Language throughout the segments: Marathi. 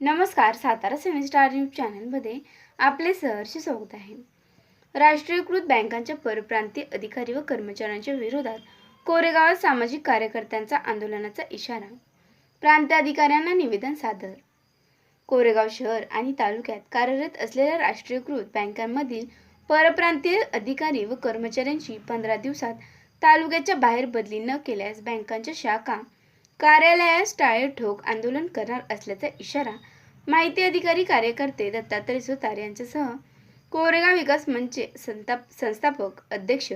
नमस्कार सातारा सेवन स्टार न्यूज चॅनलमध्ये आपले सहर्ष स्वागत आहे. राष्ट्रीयकृत बँकांच्या परप्रांतीय अधिकारी व कर्मचाऱ्यांच्या विरोधात कोरेगावात सामाजिक कार्यकर्त्यांचा आंदोलनाचा इशारा प्रांत अधिकाऱ्यांना निवेदन सादर. कोरेगाव शहर आणि तालुक्यात कार्यरत असलेल्या राष्ट्रीयकृत बँकांमधील परप्रांतीय अधिकारी व कर्मचाऱ्यांची पंधरा दिवसात तालुक्याच्या बाहेर बदली न केल्यास बँकांच्या शाखा कार्यालयास टाळे ठोक आंदोलन करणार असल्याचा इशारा माहिती अधिकारी कार्यकर्ते दत्तात्रय सुतार यांच्यासह कोरेगाव विकास मंच संताप संस्थापक अध्यक्ष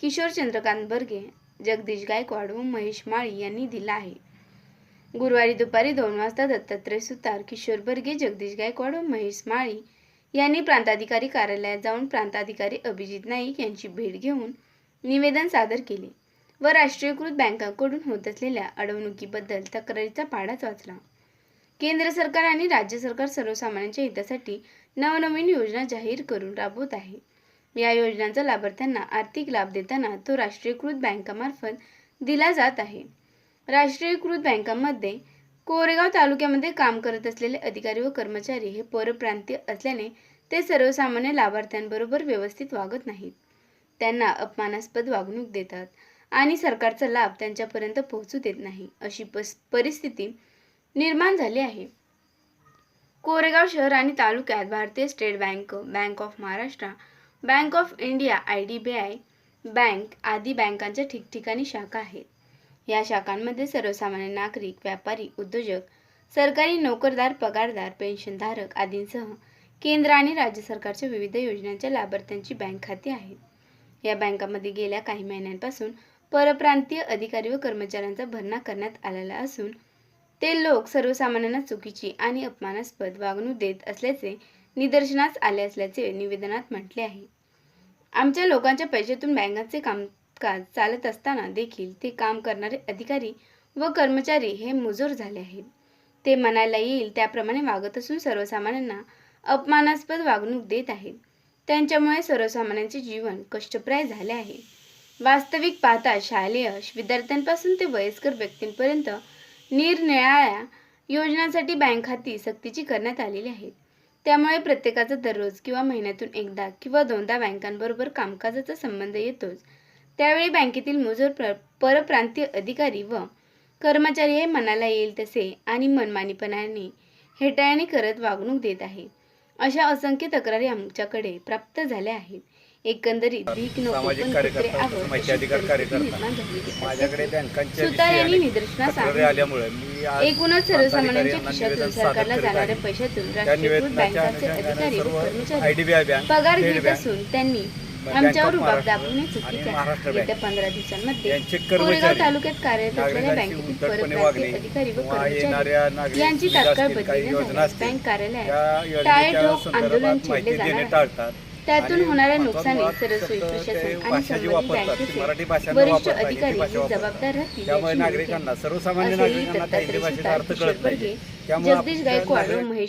किशोर चंद्रकांत बर्गे जगदीश गायकवाड व महेश माळी यांनी दिला आहे. गुरुवारी दुपारी दोन वाजता दत्तात्रय सुतार किशोर बर्गे जगदीश गायकवाड व महेश माळी यांनी प्रांताधिकारी कार्यालयात जाऊन प्रांताधिकारी अभिजित नाईक यांची भेट घेऊन निवेदन सादर केले. व राष्ट्रीयकृत बँकांकडून होत असलेल्या अडवणुकीबद्दल तक्रारीचा पाडाच वाचला. केंद्र सरकार आणि राज्य सरकार सर्वसामान्यांच्या हितासाठी नवनवीन योजना जाहीर करून राबवत आहे. या योजनांचा लाभार्थ्यांना आर्थिक लाभ देताना तो राष्ट्रीयकृत बँकामार्फत दिला जात आहे. राष्ट्रीयकृत बँकांमध्ये कोरेगाव तालुक्यामध्ये काम करत असलेले अधिकारी व कर्मचारी हे परप्रांतीय असल्याने ते सर्वसामान्य लाभार्थ्यांबरोबर व्यवस्थित वागत नाहीत. त्यांना अपमानास्पद वागणूक देतात. आणि सरकारचा लाभ त्यांच्यापर्यंत पोहोचू देत नाही अशी परिस्थिती निर्माण झाली आहे. कोरेगाव शहर आणि तालुक्यात भारतीय state bank bank of Maharashtra bank of India I D B I bank आदी बँकांच्या ठिकठिकाणी शाखा आहेत. या शाखांमध्ये सर्वसामान्य नागरिक व्यापारी उद्योजक सरकारी नोकरदार पगारदार पेन्शनधारक आदींसह केंद्र आणि राज्य सरकारच्या विविध योजनांच्या लाभार्थ्यांची बँक खाती आहेत. या बँकामध्ये गेल्या काही महिन्यांपासून परप्रांतीय अधिकारी व कर्मचाऱ्यांचा भरणा करण्यात आलेला असून ते लोक सर्वसामान्यांना चुकीची आणि अपमानास्पद वागणूक देत असल्याचे निदर्शनास आले असल्याचे निवेदनात म्हटले आहे. आमच्या लोकांच्या पैशातून बँकांचे कामकाज चालत असताना देखील ते काम करणारे अधिकारी व कर्मचारी हे मुजोर झाले आहेत. ते म्हणायला येईल त्याप्रमाणे वागत असून सर्वसामान्यांना अपमानास्पद वागणूक देत आहेत. त्यांच्यामुळे सर्वसामान्यांचे जीवन कष्टप्राय झाले आहे. वास्तविक पाहता शालेय विद्यार्थ्यांपासून ते वयस्कर व्यक्तींपर्यंत निरनिराळ्या योजनांसाठी बँक खाती सक्तीची करण्यात आलेली आहेत. त्यामुळे प्रत्येकाचा दररोज किंवा महिन्यातून एकदा किंवा दोनदा बँकांबरोबर कामकाजाचा संबंध येतोच. त्यावेळी बँकेतील मुजोर प्र परप्रांतीय अधिकारी व कर्मचारी हे मनाला येईल तसे आणि मनमानीपणाने हेटाळणी करत वागणूक देत आहे अशा असंख्य तक्रारी आमच्याकडे प्राप्त झाल्या आहेत. एकंदरीत भीक नको पण कुत्रे. निर्माण सुतार यांनी निदर्शनास आल्यामुळे एकूणच सर्वसामान्यांच्या खिशातून सरकारला जाणाऱ्या. पैशातून राष्ट्रीयकृत बँकांचे अधिकारी व कर्मचारी पगार घेत असून त्यांनी आमच्यावर रुबाब चुकीचे आहे. येत्या पंधरा दिवसांमध्ये कोरेगाव तालुक्यात कार्यरत असलेल्या बँकेतील परप्रांतीय अधिकारी व कर्मचारी यांची तात्काळ बदली बँक कार्यालयात आंदोलन छेडले जाणार आहे. त्यातून होणाऱ्या नुकसानी सरस्वती प्रशासन आणि संबंधित बँकेचे वरिष्ठ अधिकारी हे जबाबदार राहतील याची दत्तात्रय बर्गे, त्यामुळे जगदीश गायकवाड व महेश